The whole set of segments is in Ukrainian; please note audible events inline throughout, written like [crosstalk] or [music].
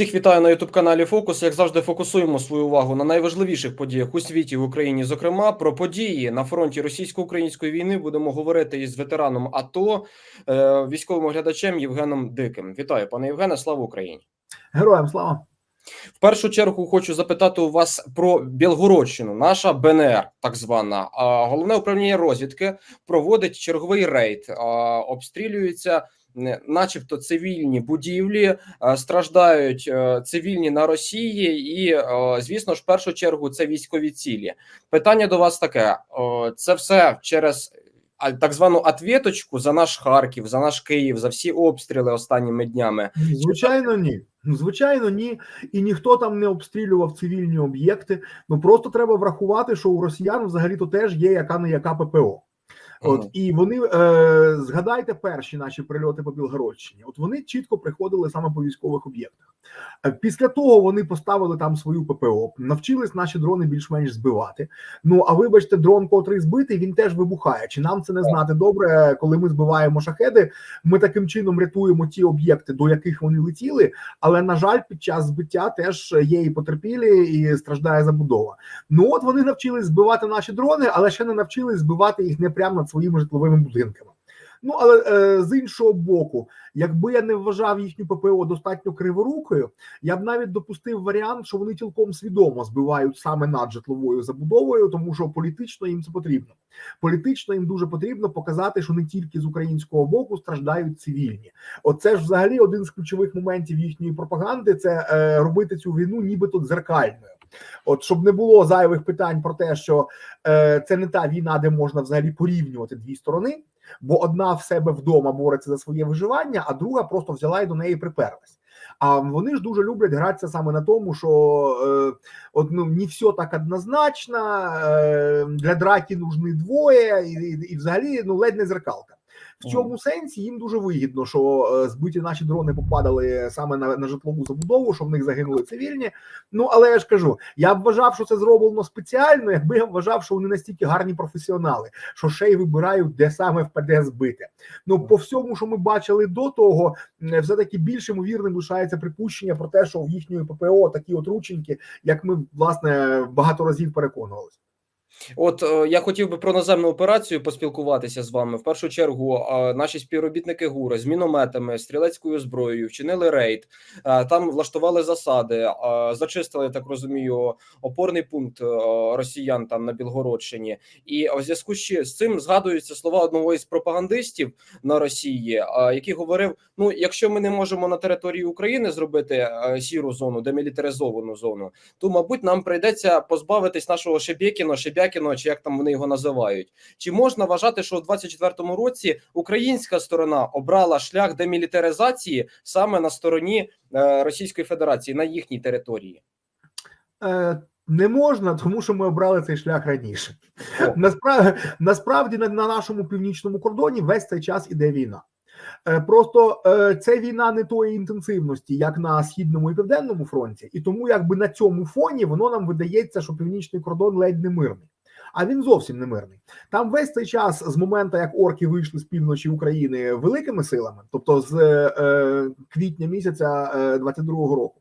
Всіх вітаю на youtube каналі Фокус. Як завжди, фокусуємо свою увагу на найважливіших подіях у світі в Україні. Зокрема, про події на фронті російсько-української війни будемо говорити із ветераном АТО, е, військовим оглядачем Євгеном Диким. Вітаю, пане Євгене. Слава Україні! Героям слава! В першу чергу хочу запитати у вас про Білгородщину. Наша БНР, так звана головне управління розвідки, проводить черговий рейд. е, начебто, цивільні будівлі, е, страждають е, цивільні на Росії, і е, звісно ж, в першу чергу, це військові цілі. Питання до вас таке: це все через. Так звану ответочку за наш Харків, за наш Київ, за всі обстріли останніми днями. Звичайно, ні. Ну, Звичайно, ні, і ніхто там не обстрілював цивільні об'єкти. Ну просто треба врахувати, що у росіян взагалі то теж є яка не яка ППО. От і вони е, згадайте перші наші прильоти по Білгородщині. От вони чітко приходили саме по військових об'єктах. Е, Після того вони поставили там свою ППО, навчились наші дрони більш-менш збивати. Ну а вибачте, дрон, котрий збитий, він теж вибухає. Чи нам це не знати добре, коли ми збиваємо шахеди? Ми таким чином рятуємо ті об'єкти, до яких вони летіли. Але на жаль, під час збиття теж є і потерпілі, і страждає забудова. Ну от вони навчились збивати наші дрони, але ще не навчились збивати їх не прямо над своїми житловими будинками. Ну але е, з іншого боку, якби я не вважав їхню ППО достатньо криворукою, я б навіть допустив варіант, що вони цілком свідомо збивають саме над житловою забудовою, тому що політично їм це потрібно. Політично їм дуже потрібно показати, що не тільки з українського боку страждають цивільні. Оце ж взагалі один з ключових моментів їхньої пропаганди це е, робити цю війну, нібито дзеркальною. От щоб не було зайвих питань про те, що е, це не та війна, де можна взагалі порівнювати дві сторони, бо одна в себе вдома бореться за своє виживання, а друга просто взяла і до неї приперлась. А вони ж дуже люблять гратися саме на тому, що е, от, ну, не все так однозначно, е, для драки нужны двоє, і, і, і взагалі ну ледь не зеркалка. В цьому сенсі їм дуже вигідно, що е, збиті наші дрони попадали саме на, на житлову забудову, що в них загинули цивільні. Ну але я ж кажу, я б вважав, що це зроблено спеціально, якби я вважав, що вони настільки гарні професіонали, що ще й вибирають, де саме впаде збити. Ну по всьому, що ми бачили до того, все таки більш ймовірним лишається припущення про те, що в їхньої ППО такі от рученьки, як ми власне багато разів переконувалися. От е, я хотів би про наземну операцію поспілкуватися з вами. В першу чергу, е, наші співробітники ГУРи з мінометами, стрілецькою зброєю вчинили рейд, е, там влаштували засади, зачистили, так розумію, опорний пункт росіян там на Білгородщині. І в зв'язку з цим згадуються слова одного із пропагандистів на Росії, який говорив: ну, якщо ми не можемо на території України зробити сіру зону, демілітаризовану зону, то мабуть нам прийдеться позбавитись нашого Шебєкіно, Шебякіно, чи як там вони його називають. Чи можна вважати, що у 24-му році українська сторона обрала шлях демілітаризації саме на стороні е, Російської Федерації на їхній території? Е, не можна, тому що ми обрали цей шлях раніше. Насправді, насправді на, на нашому північному кордоні весь цей час іде війна. Е, Просто е, це війна не тої інтенсивності, як на східному і південному фронті, і тому якби на цьому фоні воно нам видається, що північний кордон ледь не мирний. А він зовсім не мирний. Там весь цей час, з моменту, як орки вийшли з півночі України великими силами, тобто з е, квітня місяця е, 22-го року.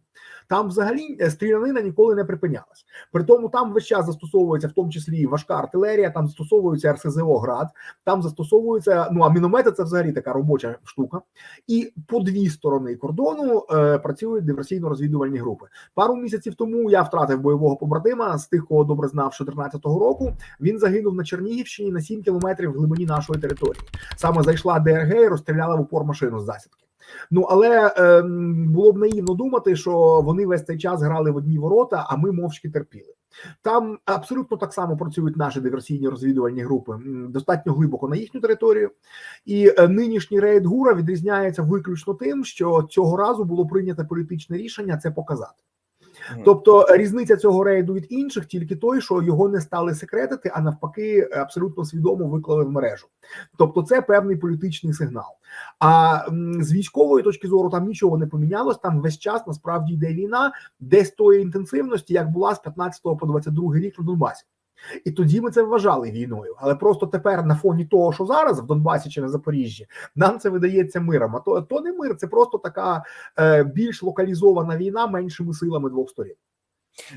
Там взагалі е, стрілянина ніколи не припинялась. При тому там весь час застосовується в тому числі важка артилерія, там застосовується РСЗО град, там застосовується. Ну а міномети це взагалі така робоча штука. І по дві сторони кордону е, працюють диверсійно-розвідувальні групи. Пару місяців тому я втратив бойового побратима з тих, кого добре знав з 14-го року. Він загинув на Чернігівщині на 7 кілометрів в глибині нашої території. Саме зайшла ДРГ і розстріляла в упор машину з засідки. Ну але ем, було б наївно думати, що вони весь цей час грали в одні ворота, а ми мовчки терпіли. Там абсолютно так само працюють наші диверсійні розвідувальні групи достатньо глибоко на їхню територію. І е, нинішній рейд ГУРа відрізняється виключно тим, що цього разу було прийнято політичне рішення це показати. Тобто різниця цього рейду від інших тільки той, що його не стали секретити, а навпаки, абсолютно свідомо виклали в мережу. Тобто, це певний політичний сигнал. А з військової точки зору там нічого не помінялось. Там весь час насправді йде війна, десь тої інтенсивності, як була з 15 по 22 рік на Донбасі. І тоді ми це вважали війною. Але просто тепер на фоні того, що зараз в Донбасі чи на Запоріжжі, нам це видається миром. А то, то не мир, це просто така е, більш локалізована війна меншими силами двох сторін.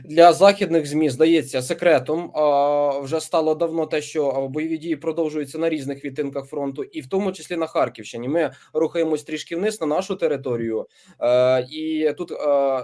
Для західних змі здається секретом. А вже стало давно те, що бойові дії продовжуються на різних відтинках фронту, і в тому числі на Харківщині. Ми рухаємось трішки вниз на нашу територію. Е, і тут е,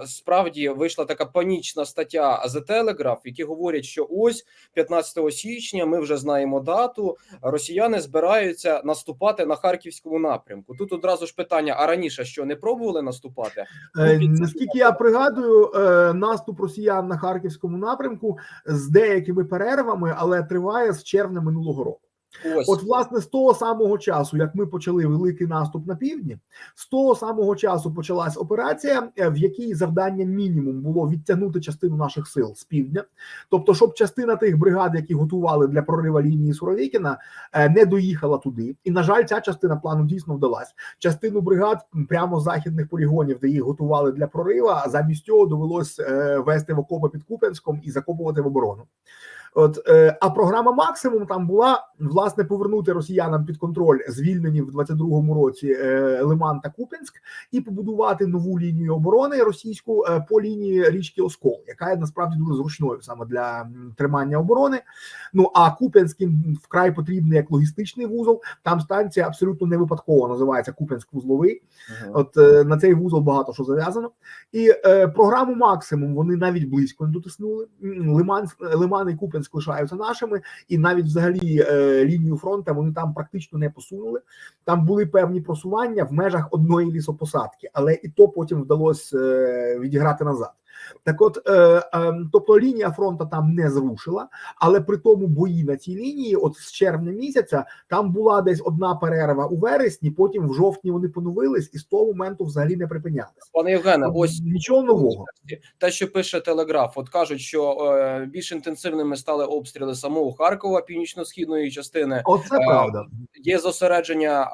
справді вийшла така панічна стаття The Telegraph, які говорять, що ось 15 січня ми вже знаємо дату. Росіяни збираються наступати на харківському напрямку. Тут одразу ж питання: а раніше що не пробували наступати? Е, наскільки я пригадую, наступ росіян на харківському напрямку з деякими перервами, але триває з червня минулого року. Ось От, власне, з того самого часу, як ми почали великий наступ на півдні, з того самого часу почалась операція, е, в якій завдання мінімум було відтягнути частину наших сил з півдня. Тобто, щоб частина тих бригад, які готували для прорива лінії Суровікіна, е, не доїхала туди. І на жаль, ця частина плану дійсно вдалась. Частину бригад прямо з західних полігонів, де їх готували для прорива, замість цього довелось е, вести в окопи під Купенськом і закопувати в оборону. От е, а програма максимум там була власне повернути росіянам під контроль звільнені в 22-му році е, Лиман та Купенськ і побудувати нову лінію оборони російську е, по лінії річки Оскол, яка є насправді дуже зручною саме для тримання оборони. Ну а Купенським вкрай потрібний як логістичний вузол. Там станція абсолютно не випадково називається Купенськ вузловий. Мгм. От е, на цей вузол багато що зав'язано, і е, програму максимум вони навіть близько не дотиснули. Лиман, Лиман і Купенськ лишаються нашими, і навіть взагалі е, лінію фронту вони там практично не посунули. Там були певні просування в межах одної лісопосадки, але і то потім вдалося е, відіграти назад. Так, от, е, е, тобто лінія фронту там не зрушила, але при тому бої на цій лінії, от з червня місяця, там була десь одна перерва у вересні, потім в жовтні вони поновились і з того моменту взагалі не припинялись. Пане Євгене, ось нічого нового. те, що пише Телеграф, от кажуть, що е, більш інтенсивними стали обстріли самого Харкова, північно-східної частини. Оце Е, правда. Є зосередження е,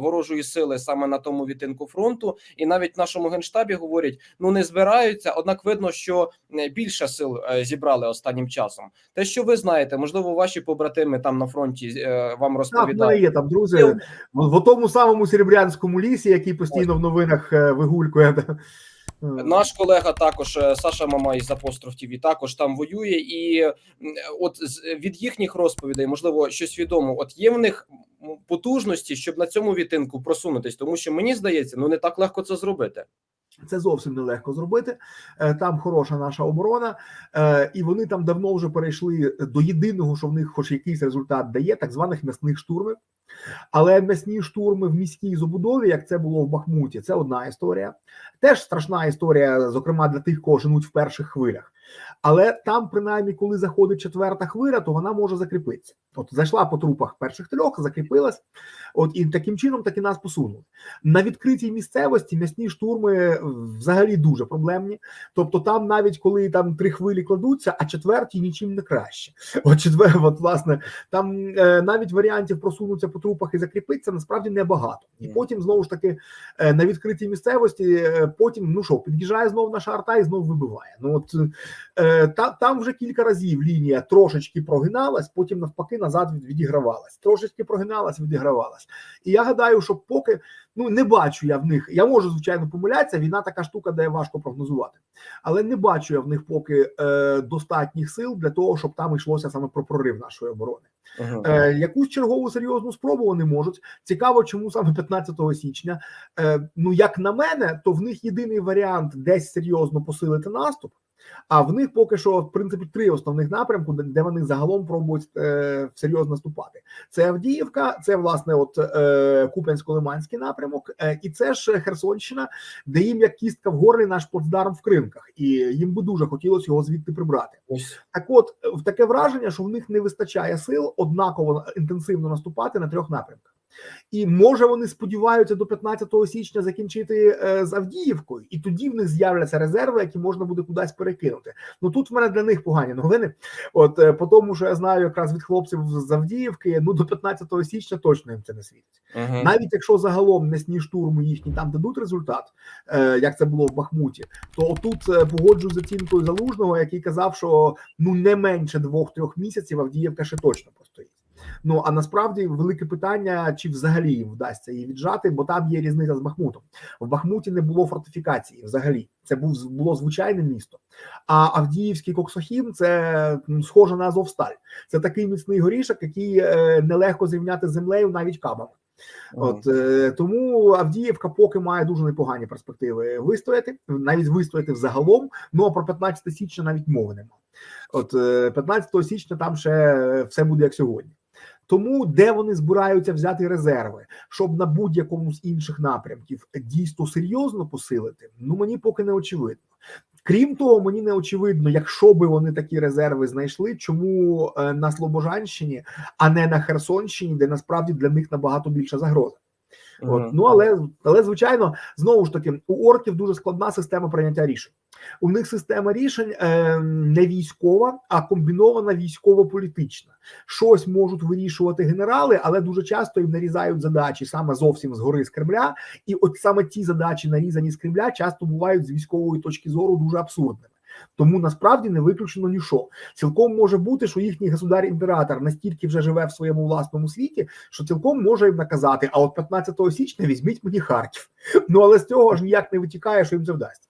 ворожої сили саме на тому відтинку фронту, і навіть в нашому генштабі говорять: ну не збираються. Однак видно, що е, більше сил е, зібрали останнім часом. Те, що ви знаєте, можливо, ваші побратими там на фронті е, вам Так, мене є там друзі в, в тому самому серебрянському лісі, який постійно в новинах вигулькує. Наш колега також Саша Мамай з апостроф ТВ також там воює, і от від їхніх розповідей, можливо, щось відомо. От є в них потужності, щоб на цьому відтинку просунутись, тому що мені здається, ну не так легко це зробити. Це зовсім нелегко зробити. Е, Там хороша наша оборона, е, і вони там давно вже перейшли до єдиного, що в них хоч якийсь результат дає, так званих м'ясних штурмів. Але м'ясні штурми в міській забудові, як це було в Бахмуті, це одна історія. Теж страшна історія, зокрема для тих, кого женуть в перших хвилях. Але там, принаймні, коли заходить четверта хвиля, то вона може закріпитися. От зайшла по трупах перших трьох, закріпилась, от і таким чином таки нас посунули. На відкритій місцевості м'ясні штурми взагалі дуже проблемні. Тобто, там навіть коли там три хвилі кладуться, а четвертій нічим не краще. От четвер, от власне, там е, навіть варіантів просунутися по трупах і закріпитися насправді небагато. І потім знову ж таки е, на відкритій місцевості, е, потім ну що, під'їжджає знову наша арта і знову вибиває. Ну от та, там вже кілька разів лінія трошечки прогиналась, потім навпаки назад від- відігравалась. Трошечки прогиналась, відігравалась. І я гадаю, що поки ну не бачу я в них. Я можу звичайно помилятися. Війна така штука, де важко прогнозувати, але не бачу я в них поки е, достатніх сил для того, щоб там йшлося саме про прорив нашої оборони. Мгм. Е, якусь чергову серйозну спробу вони можуть. Цікаво, чому саме 15 січня. Е, ну, як на мене, то в них єдиний варіант десь серйозно посилити наступ. А в них поки що, в принципі, три основних напрямку, де- вони загалом пробують е, серйозно наступати. Це Авдіївка, це власне от е, Куп'янсько-Лиманський напрямок, е, і це ж Херсонщина, де їм як кістка в горлі наш плацдарм в Кримках, і їм би дуже хотілося його звідти прибрати. Ось Так, от в таке враження, що в них не вистачає сил однаково інтенсивно наступати на трьох напрямках. І може вони сподіваються до 15 січня закінчити е, з Авдіївкою, і тоді в них з'являться резерви, які можна буде кудись перекинути. Ну тут в мене для них погані новини. От е, по тому, що я знаю якраз від хлопців з Авдіївки, ну до 15 січня точно їм це не світить. Мгм. Навіть якщо загалом несні штурми їхні там дадуть результат, е, як це було в Бахмуті, то отут погоджу з оцінкою залужного, який казав, що ну не менше двох-трьох місяців Авдіївка ще точно постоїть. Ну а насправді велике питання, чи взагалі їм вдасться її віджати, бо там є різниця з Бахмутом. В Бахмуті не було фортифікації взагалі. Це був було звичайне місто. А Авдіївський Коксохім це схоже на Азовсталь. Це такий міцний горішок, який е, нелегко зрівняти з землею навіть кабами. От е, тому Авдіївка поки має дуже непогані перспективи вистояти, навіть вистояти взагалом. Ну а про 15 січня навіть мови немає. От е, 15 січня там ще все буде як сьогодні. Тому де вони збираються взяти резерви, щоб на будь-якому з інших напрямків дійсно серйозно посилити, ну мені поки не очевидно. Крім того, мені не очевидно, якщо би вони такі резерви знайшли, чому е, на Слобожанщині, а не на Херсонщині, де насправді для них набагато більша загроза. От, ну але але звичайно, знову ж таки, у орків дуже складна система прийняття рішень. У них система рішень е, не військова, а комбінована військово-політична. Щось можуть вирішувати генерали, але дуже часто їм нарізають задачі саме зовсім згори з Кремля. І от саме ті задачі, нарізані з Кремля, часто бувають з військової точки зору дуже абсурдними. Тому насправді не виключено нічого. Цілком може бути, що їхній государ-імператор настільки вже живе в своєму власному світі, що цілком може їм наказати: а от 15 січня візьміть мені Харків. Ну але з цього ж ніяк не витікає, що їм це вдасться.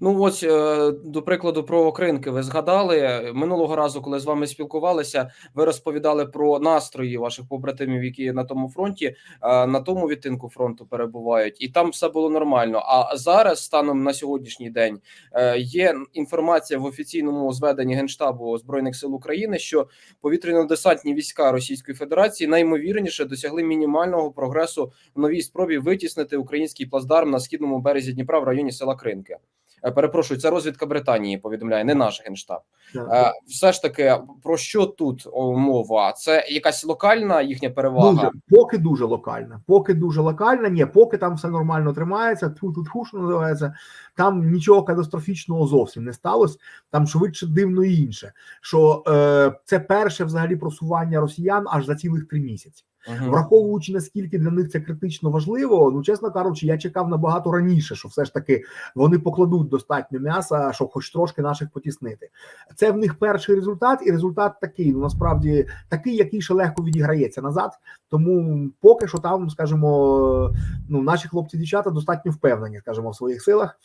Ну ось е, до прикладу про окринки. Ви згадали минулого разу, коли з вами спілкувалися, ви розповідали про настрої ваших побратимів, які на тому фронті, е, на тому відтинку фронту перебувають, і там все було нормально. А зараз, станом на сьогоднішній день, е, є інформація в офіційному зведенні генштабу збройних сил України, що повітряно-десантні війська Російської Федерації найімовірніше досягли мінімального прогресу в новій спробі витіснити український плацдарм на східному березі Дніпра в районі села Кринки. Е, Перепрошую, це розвідка Британії повідомляє, не наш генштаб. Е, Все ж таки, про що тут мова? Це якась локальна їхня перевага? Дуже, поки дуже локальна. Поки дуже локальна. Ні, поки там все нормально тримається, тут тут ху, називається. Там нічого катастрофічного зовсім не сталося. Там швидше дивно інше. Що е, це перше взагалі просування росіян аж за цілих три місяці. Мгм. Враховуючи наскільки для них це критично важливо, ну чесно кажучи, я чекав набагато раніше, що все ж таки вони покладуть достатньо м'яса, щоб хоч трошки наших потіснити. Це в них перший результат, і результат такий. Ну насправді такий, який ще легко відіграється назад. Тому поки що там, скажімо, ну наші хлопці дівчата достатньо впевнені, скажімо, в своїх силах.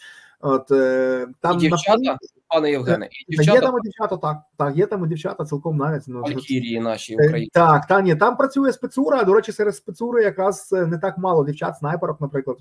От е, там І дівчата, на- пане Євгене, і дівчата є там і дівчата, так. Так, є там і дівчата цілком навіть. Ну, Валькірії наші України. Україні. Так, та ні, там працює спецура. До речі, серед спецури якраз е, не так мало дівчат, снайперок, наприклад.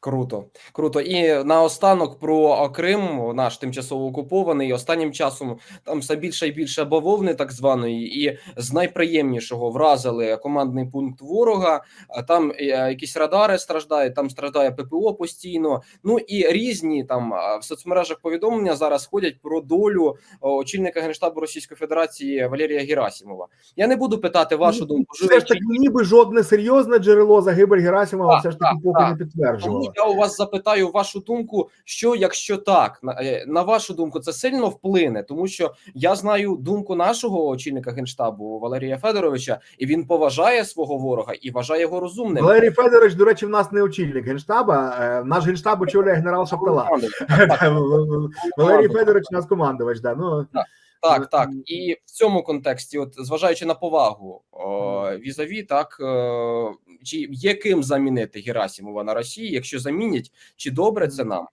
Круто, круто. І наостанок про Крим, наш тимчасово окупований. Останнім часом там все більше і більше бавовни, так званої, і з найприємнішого вразили командний пункт ворога. Там е, якісь радари страждають, там страждає ППО постійно. Ну і різні там в соцмережах повідомлення зараз ходять про долю очільника генштабу Російської Федерації Валерія Герасімова. Я не буду питати вашу думку. Все ж таки, ніби жодне серйозне джерело загибель Герасимова Так, все ж таки поки не підтверджувало. Я у вас запитаю вашу думку, що якщо так, на, е, на вашу думку, це сильно вплине, тому що я знаю думку нашого очільника генштабу Валерія Федоровича, і він поважає свого ворога і вважає його розумним. Валерій Федорович, до речі, в нас не очільник генштаба. е, Наш генштаб очолює генерал Шаптала. [laughs] Валерій Федорович, нас командувач. Да. Ну, Так, так. І в цьому контексті, от зважаючи на повагу о, візаві, так е, чи є ким замінити Герасімова на Росії? Якщо замінять, чи добре це нам?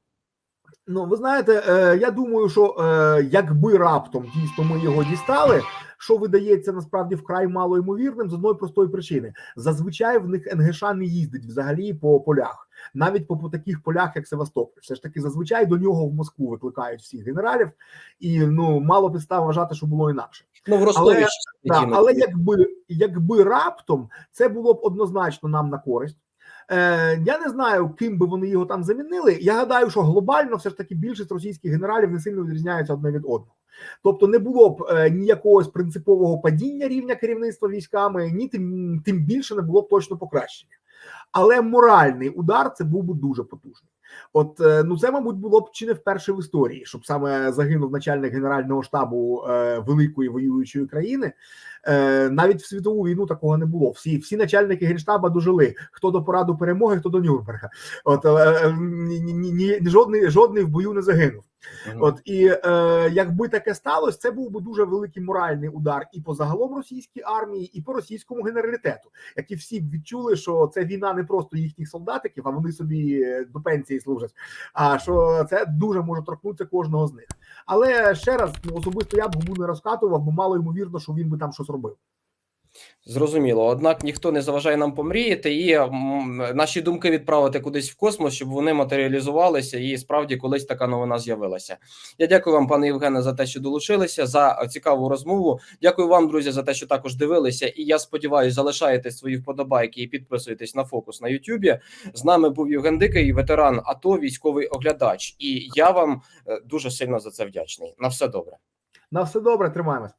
Ну, ви знаєте, е, я думаю, що е, якби раптом дійсно ми його дістали, що видається насправді вкрай мало ймовірним з одної простої причини: зазвичай в них НГШ не їздить взагалі по полях, навіть по, по таких полях, як Севастополь. Все ж таки, зазвичай до нього в Москву викликають всіх генералів, і ну мало підстав вважати, що було інакше. Ну в Ростові Але- Так, але якби якби раптом це було б однозначно нам на користь. Е, я не знаю, ким би вони його там замінили. Я гадаю, що глобально все ж таки більшість російських генералів не сильно відрізняються одне від одного. Тобто не було б е, ніякого принципового падіння рівня керівництва військами, ні тим, тим більше не було б точно покращення. Але моральний удар це був би дуже потужний. От е, ну це, мабуть, було б чи не вперше в історії, щоб саме загинув начальник генерального штабу е, великої воюючої країни. Е, навіть в світову війну такого не було. Всі всі начальники генштаба дожили. Хто до пораду перемоги, хто до Нюрнберга. От ні, ні, ні, жодний жодний в бою не загинув. От і е, якби таке сталося, це був би дуже великий моральний удар і по загалом російській армії, і по російському генералітету, які всі б відчули, що це війна не просто їхніх солдатиків, а вони собі е, до пенсії служать. А що це дуже може торкнутися кожного з них. Але ще раз ну, особисто я б губу не розкатував, бо мало ймовірно, що він би там щось робив. Зрозуміло, однак ніхто не заважає нам помріяти і наші думки відправити кудись в космос, щоб вони матеріалізувалися, і справді колись така новина з'явилася. Я дякую вам, пане Євгене, за те, що долучилися за цікаву розмову. Дякую вам, друзі, за те, що також дивилися. І я сподіваюся, залишаєте свої вподобайки і підписуєтесь на фокус на Ютубі. З нами був Євген Дикий, ветеран АТО, військовий оглядач. І я вам е, дуже сильно за це вдячний. На все добре. На все добре, тримаємось.